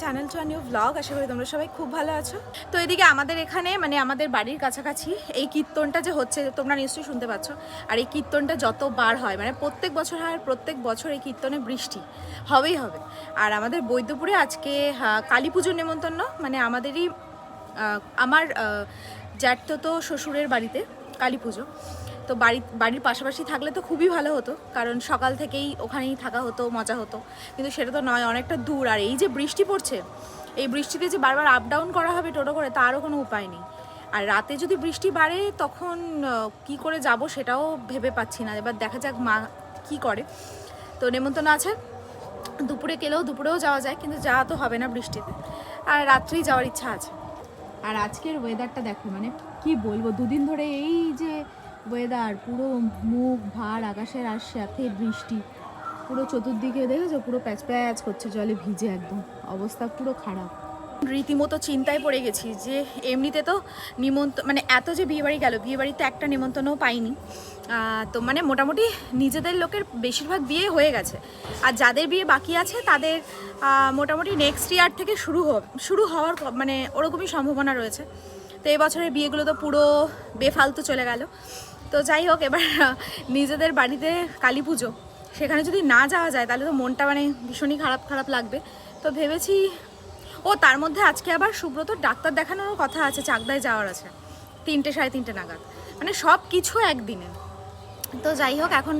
Channel to new blog আশা করি তোমরা সবাই খুব ভালো আছো। তো এদিকে আমাদের এখানে মানে আমাদের বাড়ির কাছাকাছি এই কীর্তনটা যে হচ্ছে, তোমরা নিশ্চয়ই শুনতে পাচ্ছ। আর এই কীর্তনটা যতবার হয় মানে প্রত্যেক বছর হয় প্রত্যেক বছর এই কীর্তনে বৃষ্টি। হবেই হবে। আর আমাদের বৈদ্যপুরে আজকে কালী পুজোর নেমন্তন্ন মানে আমাদেরই আমার জ্যাঠতো শ্বশুরের বাড়িতে কালী পুজো। তো বাড়ি, বাড়ির পাশাপাশি থাকলে তো খুবই ভালো হতো, কারণ সকাল থেকেই ওখানেই থাকা হতো, মজা হতো। কিন্তু সেটা তো নয়, অনেকটা দূর। আর এই যে বৃষ্টি পড়ছে, এই বৃষ্টিতে যে বারবার আপ ডাউন করা হবে টোটো করে তারও কোনো উপায় নেই। আর রাতে যদি বৃষ্টি বাড়ে, তখন কি করে যাব সেটাও ভেবে পাচ্ছি না। এবার দেখা যাক মা কি করে। তো নেমন্তন্ন আছে। দুপুরে গেলেও দুপুরেও যাওয়া যায়, কিন্তু যাওয়া তো হবে না বৃষ্টিতে। আর রাত্রেই যাওয়ার ইচ্ছা আছে। আর আজকের ওয়েদারটা দেখো মানে কি বলব, দুদিন ধরে এই যে ওয়েদার পুরো মুখ, ভার, আকাশের আর সাথে বৃষ্টি। পুরো চতুর্দিকে দেখেছ? পুরো প্যাচ প্যাচ করছে, জলে ভিজে একদম। অবস্থা পুরো খারাপ। রীতিমতো চিন্তায় পড়ে গেছি যে এমনিতে তো নিমন্ত মানে এত যে বিয়েবাড়ি গেল, বিয়েবাড়িতে একটা নিমন্ত্রণও পাইনি। তো মানে মোটামুটি নিজেদের লোকের বেশিরভাগ বিয়ে হয়ে গেছে। আর যাদের বিয়ে বাকি আছে, তাদের মোটামুটি নেক্সট ইয়ার থেকে শুরু হোক শুরু হওয়ার মানে ওরকমই সম্ভাবনা রয়েছে। তো এবছরের বিয়েগুলো তো পুরো বেফালতু চলে গেল। তো যাই হোক, এবার নিজেদের বাড়িতে কালী পুজো। সেখানে যদি না যাওয়া যায়, তাহলে তো মনটা মানে ভীষণই খারাপ খারাপ লাগবে। তো ভেবেছি, ও, তার মধ্যে আজকে আবার সুব্রত ডাক্তার দেখানোর কথা আছে, চাকদায় যাওয়ার আছে। তিনটে, সাড়ে তিনটে নাগাদ। মানে সব কিছু একদিনে। তো যাই হোক, এখন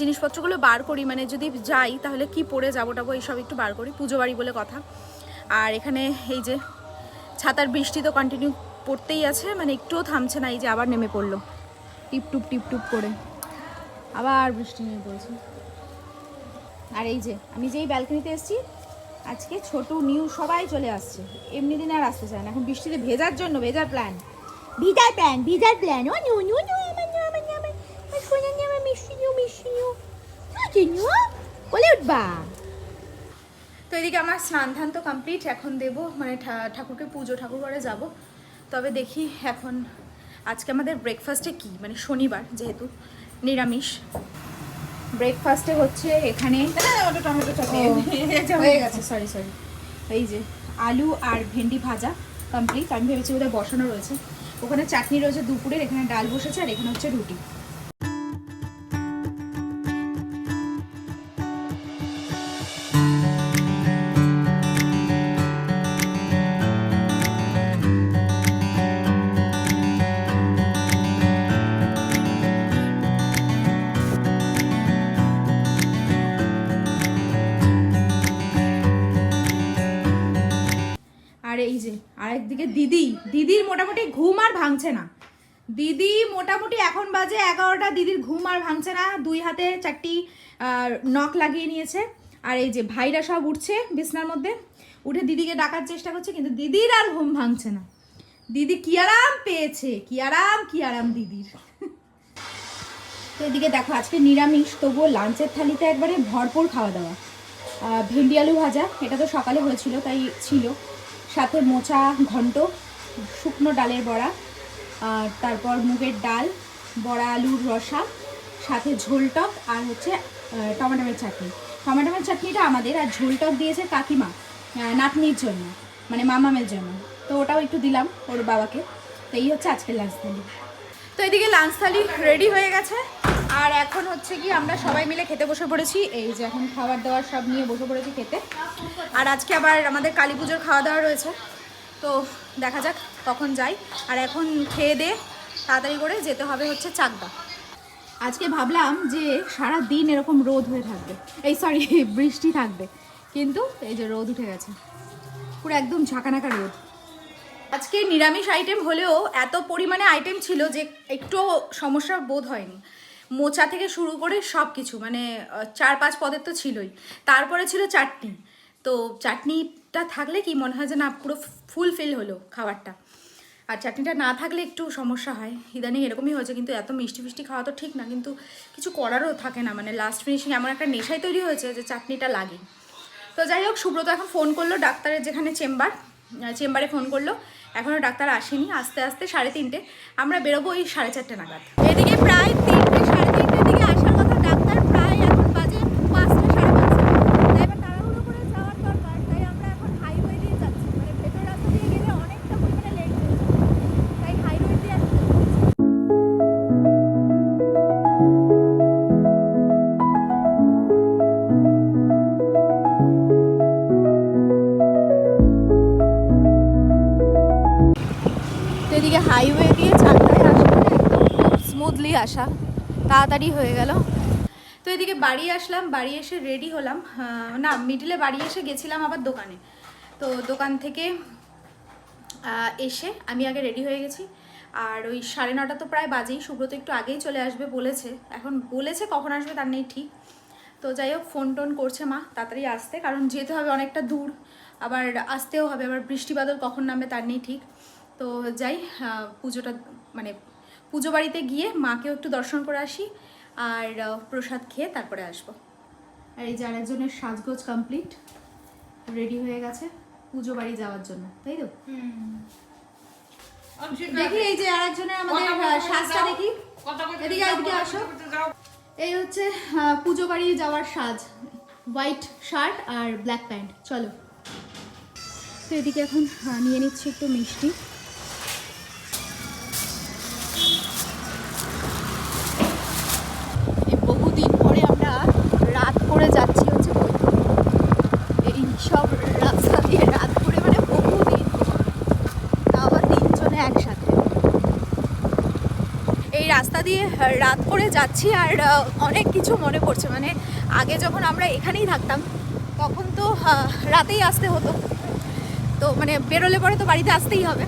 জিনিসপত্রগুলো বার করি। মানে যদি যাই, তাহলে কি পরে যাব টাবো এইসব একটু বার করি। পুজো বাড়ি বলে কথা। আর এখানে এই যে, ছাতার বৃষ্টি তো কন্টিনিউ পড়তেই আছে। মানে একটুও থামছে না, এই যে আবার নেমে পড়ল। টিপ টুপ করে। আবার বৃষ্টি নিয়ে পড়েছে। আর এই যে, আমি যেই ব্যালকনিতে এসেছি, আজকে ছোট, নিউ সবাই চলে আসছে। এমনি দিনে আর আসতে চায় না। এখন বৃষ্টিতে ভেজার জন্য, ভেজার প্ল্যান ভিজার প্ল্যান ভিজার প্ল্যান ও, new new new new new নিউ উঠবা। তো এদিকে আমার স্নান ধান তো কমপ্লিট এখন দেব। মানে ঠাকুরকে পুজো, ঠাকুর ঘরে যাব। তবে দেখি এখন আজকে আমাদের ব্রেকফাস্টে কি? মানে শনিবার যেহেতু, নিরামিষ। ব্রেকফাস্টে হচ্ছে এখানে হয়ে গেছে সরি সরি এই যে, আলু আর ভেন্ডি ভাজা কমপ্লিট আমি ভেবেছি বোধহয় বসানো রয়েছে। ওখানে চাটনি রয়েছে দুপুরের, এখানে ডাল বসেছে, আর এখানে হচ্ছে রুটি। আরেকদিকে দিদি, দিদির মোটামুটি ঘুম আর ভাঙছে না। দিদি মোটামুটি এখন বাজে এগারোটা, দিদির ঘুম আর ভাঙছে না, দুই হাতে চারটি নখ লাগিয়ে নিয়েছে। আর এই যে ভাইরা সব উঠছে বিছনার মধ্যে, উঠে দিদিকে ডাকার চেষ্টা করছে, কিন্তু দিদির আর ঘুম ভাঙছে না। দিদি কি আরাম পেয়েছে, কি আরাম কি আরাম দিদির। তো এদিকে দেখো, আজকে নিরামিষ, তবুও লাঞ্চের থালিতে একবারে ভরপুর খাওয়া দাওয়া। ভেন্ডি আলু ভাজা, এটা তো সকালে হয়েছিল, তাই ছিল। সাথে মোচা, ঘন্ট, শুকনো ডালের বড়া, আর তারপর মুগের ডাল, বড়া আলুর রসা, সাথে ঝোলটক আর হচ্ছে টমেটোমের চাটনি। টমেটোমের চাটনিটা আমাদের, আর ঝোলটক দিয়েছে কাকিমা নাতনির জন্য মানে মামামের জন্য। তো ওটাও একটু দিলাম ওর বাবাকে। তো এই হচ্ছে আজকের লাঞ্চ থালি। তো এদিকে লাঞ্চ থালি রেডি হয়ে গেছে। আর এখন হচ্ছে কি আমরা সবাই মিলে খেতে বসে পড়েছি। এই যে এখন খাবার দাবার সব নিয়ে বসে পড়েছি খেতে। আর আজকে আবার আমাদের কালী পুজোর খাওয়া দাওয়া রয়েছে। তো দেখা যাক কখন যাই। আর এখন খেয়ে দে, তাড়াতাড়ি করে যেতে হবে হচ্ছে চাকদা। আজকে ভাবলাম যে সারা দিন এরকম রোদ হয়ে থাকবে। এই সরি বৃষ্টি থাকবে। কিন্তু এই যে রোদ উঠে গেছে। পুরো একদম ঝাঁকানাকা রোদ। আজকে নিরামিষ আইটেম হলেও এত পরিমাণে আইটেম ছিল যে একটু সমস্যা বোধ হয়নি। মোচা থেকে শুরু করে সব কিছু মানে চার পাঁচ পদের তো ছিলই। তারপরে ছিল চাটনি। তো চাটনিটা থাকলে কি মনে হয় যে, না, পুরো ফুলফিল হলো খাবারটা। আর চাটনিটা না থাকলে একটু সমস্যা হয়। ইদানিং এরকমই হয়েছে, কিন্তু এত মিষ্টি ফিষ্টি খাওয়া তো ঠিক না, কিন্তু কিছু করারও থাকে না। মানে লাস্ট ফিনিশিং এমন একটা নেশাই তৈরি হয়েছে যে, চাটনিটা লাগে। তো যাই হোক, সুব্রত এখন ফোন করল ডাক্তারের যেখানে চেম্বার। চেম্বারে ফোন করল। এখনও ডাক্তার আসেনি। আস্তে আস্তে সাড়ে তিনটে। আমরা বেরোবো ওই সাড়ে চারটে নাগাদ। এদিকে প্রায় তিনটে এদিকে হাইওয়ে দিয়ে চারটায় আসা স্মুথলি আসা। তাড়াতাড়ি হয়ে গেল। তো এদিকে বাড়ি আসলাম, বাড়ি এসে রেডি হলাম। না মিডিলে বাড়ি এসে গেছিলাম আবার দোকানে। তো দোকান থেকে এসে আমি আগে রেডি হয়ে গেছি। আর ওই সাড়ে নটা তো প্রায় বাজেই, সুব্রত একটু আগেই চলে আসবে বলেছে। এখন বলেছে কখন আসবে তার নেই ঠিক। তো যাই হোক ফোন টোন করছে মা, তাড়াতাড়ি আসতে, কারণ যেতে হবে অনেকটা দূর। আবার আসতেও হবে, আবার বৃষ্টি কখন নামবে তার নেই ঠিক। তো যাই পুজোটা মানে পুজো বাড়িতে গিয়ে মাকেও একটু দর্শন করে আসি আর প্রসাদ খেয়ে তারপরে আসব। আর এই যে আরেকজনের সাজগোজ কমপ্লিট রেডি হয়ে গেছে পুজো বাড়ি যাওয়ার জন্য তাই তো? দেখি এই যে আরেকজনের আমাদের আহ, সাজটা দেখি। এদিকে এদিকে আসো। এই হচ্ছে পুজো বাড়ি যাওয়ার সাজ হোয়াইট শার্ট আর ব্ল্যাক প্যান্ট চলো। তো এদিকে এখন নিয়ে নিচ্ছি একটু মিষ্টি এই বহুদিন পরে আমরা রাত করে যাচ্ছি হচ্ছে বৈকুণ্ঠ এই সব রাস্তা দিয়ে রাত করে মানে বহুদিন তা আবার তিনজনে একসাথে এই রাস্তা দিয়ে রাত করে যাচ্ছি আর অনেক কিছু মনে পড়ছে। মানে আগে যখন আমরা এখানেই থাকতাম, তখন তো রাতেই আসতে হতো। তো মানে বেরোলে পরে তো বাড়িতে আসতেই হবে।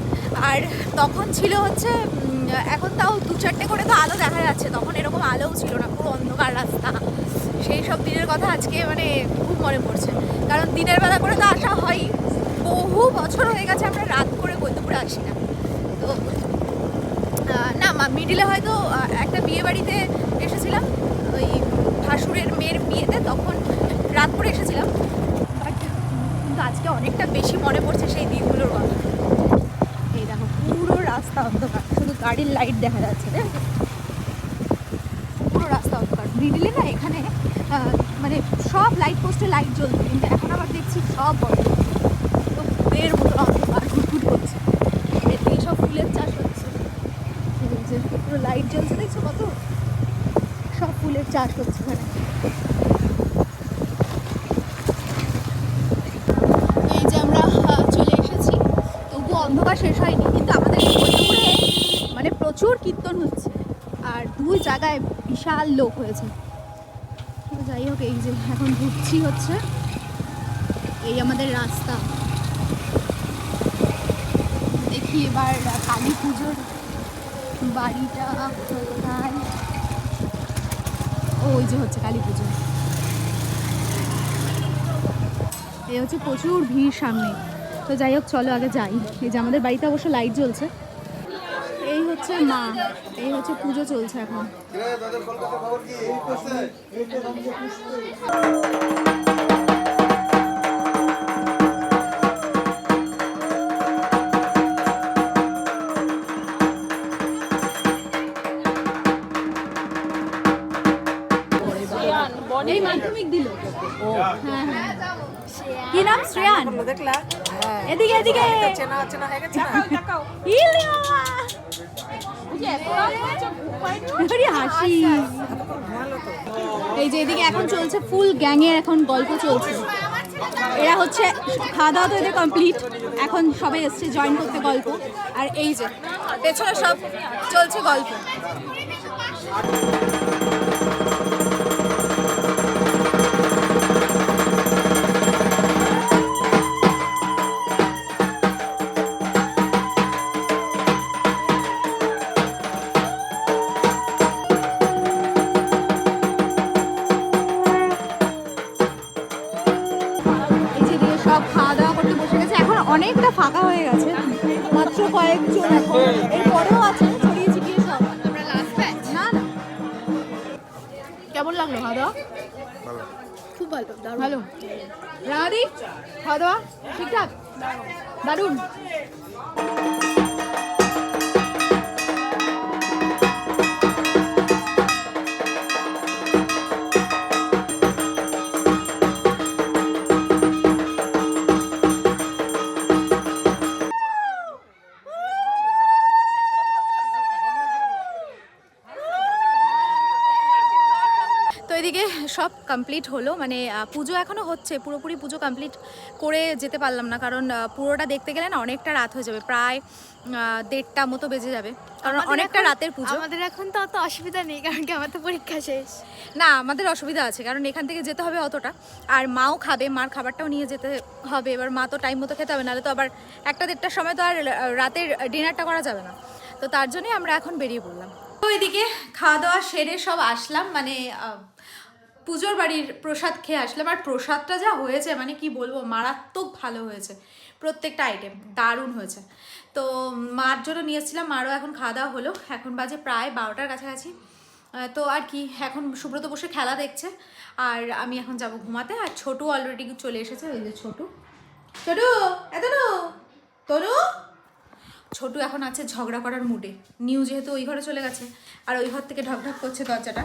আর তখন ছিল হচ্ছে এখন তাও দু চারটে করে তো আলো দেখা যাচ্ছে। তখন এরকম আলোও ছিল না, পুরো অন্ধকার রাস্তা। সেই সব দিনের কথা আজকে মানে খুব মনে পড়ছে। কারণ দিনের বেলা করে তো আসা হয় বহু বছর হয়ে গেছে আমরা রাত করে বৈদ্যপুরে আসি না। তো না মিডিলে হয়তো বাড়িতে এসেছিলাম। ওই ভাসুরের মেয়ের বিয়েতে তখন রাত করে এসেছিলাম। বাট কিন্তু আজকে অনেকটা বেশি মনে পড়ছে সেই দিনগুলোর কথা। এই দেখো, পুরো রাস্তা অন্ধকার। শুধু গাড়ির লাইট দেখা যাচ্ছে রে পুরো রাস্তা অন্ধকার। মিডিলে না এখানে মানে সব লাইট পোস্টে লাইট জ্বলতো কিন্তু এখন আবার দেখছি সব বন্ধ। বের মতো অন্ধকার ঘুটঘুট করছে এদিকে সব ফুলের চাষ হচ্ছে এই যে পুরো লাইট জ্বলছে দেখছ কত সব ফুলের চাষ হচ্ছে এখানে এই যে আমরা চলে এসেছি তবু অন্ধকার শেষ হয়নি, কিন্তু আমাদের মানে প্রচুর কীর্তন হচ্ছে, আর দুই জায়গায় বিশাল লোক হয়েছে। যাই হোক, এই যে এখন ঢুকছি হচ্ছে, এই আমাদের রাস্তা। দেখি এবার কালী পুজোর বাড়িটা কোথায়? ও, ওই যে হচ্ছে কালী পুজো। এই হচ্ছে প্রচুর ভিড় সামনে। তো যাই হোক, চলো আগে যাই। এই যে আমাদের বাড়িতে অবশ্য লাইট জ্বলছে। এই হচ্ছে মা। এই হচ্ছে পুজো চলছে এখন। এই মাধ্যমিক দিল হ্যাঁ হ্যাঁ। কি নাম? শ্রেয়ান? দেখলা এদিকে এদিকে। চেনা চেনা হয়ে গেছে ইলিয়া! হাসি। এই যে এদিকে এখন চলছে ফুল গ্যাংয়ের এখন গল্প চলছে। এরা হচ্ছে খাওয়া দাওয়া তো এদের কমপ্লিট এখন সবাই এসছে জয়েন করতে গল্প। আর এই যে পেছনে সব চলছে গল্প। খুব ভালো ভালো। রাধি খাওয়া দাওয়া ঠিকঠাক? দারুণ। সব কমপ্লিট হলো। মানে পুজো এখনও হচ্ছে পুরোপুরি পুজো কমপ্লিট করে যেতে পারলাম না। কারণ পুরোটা দেখতে গেলে না অনেকটা রাত হয়ে যাবে প্রায় দেড়টা মতো বেজে যাবে। কারণ অনেকটা রাতের পুজো। আমাদের এখন তো অত অসুবিধা নেই কারণ কি আমার তো পরীক্ষা শেষ। না আমাদের অসুবিধা আছে কারণ এখান থেকে যেতে হবে অতটা। আর মাও খাবে মার খাবারটাও নিয়ে যেতে হবে। এবার মা তো টাইম মতো খেতে হবে নাহলে তো আবার একটা দেড়টার সময় তো আর রাতের ডিনারটা করা যাবে না। তো তার জন্যই আমরা এখন বেরিয়ে পড়লাম। তো এদিকে খাওয়া দাওয়া সেরে সব আসলাম মানে পুজোর বাড়ির প্রসাদ খেয়ে আসলাম। আর প্রসাদটা যা হয়েছে মানে কি বলব, মারাত্মক ভালো হয়েছে। প্রত্যেকটা আইটেম দারুণ হয়েছে। তো মার জন্য নিয়ে এসেছিলাম, মারও এখন খাওয়া দাওয়া হলো। এখন বাজে প্রায় বারোটার কাছাকাছি। তো আর কি, এখন সুব্রত বসে খেলা দেখছে। আর আমি এখন যাব ঘুমাতে। আর ছোটু অলরেডি চলে এসেছে ওই যে ছোটু। ছোটু এত তনু ছোটু এখন আছে ঝগড়া করার মুডে নিউ যেহেতু ওই ঘরে চলে গেছে। আর ওই ঘর থেকে ঢকঢক করছে দরজাটা।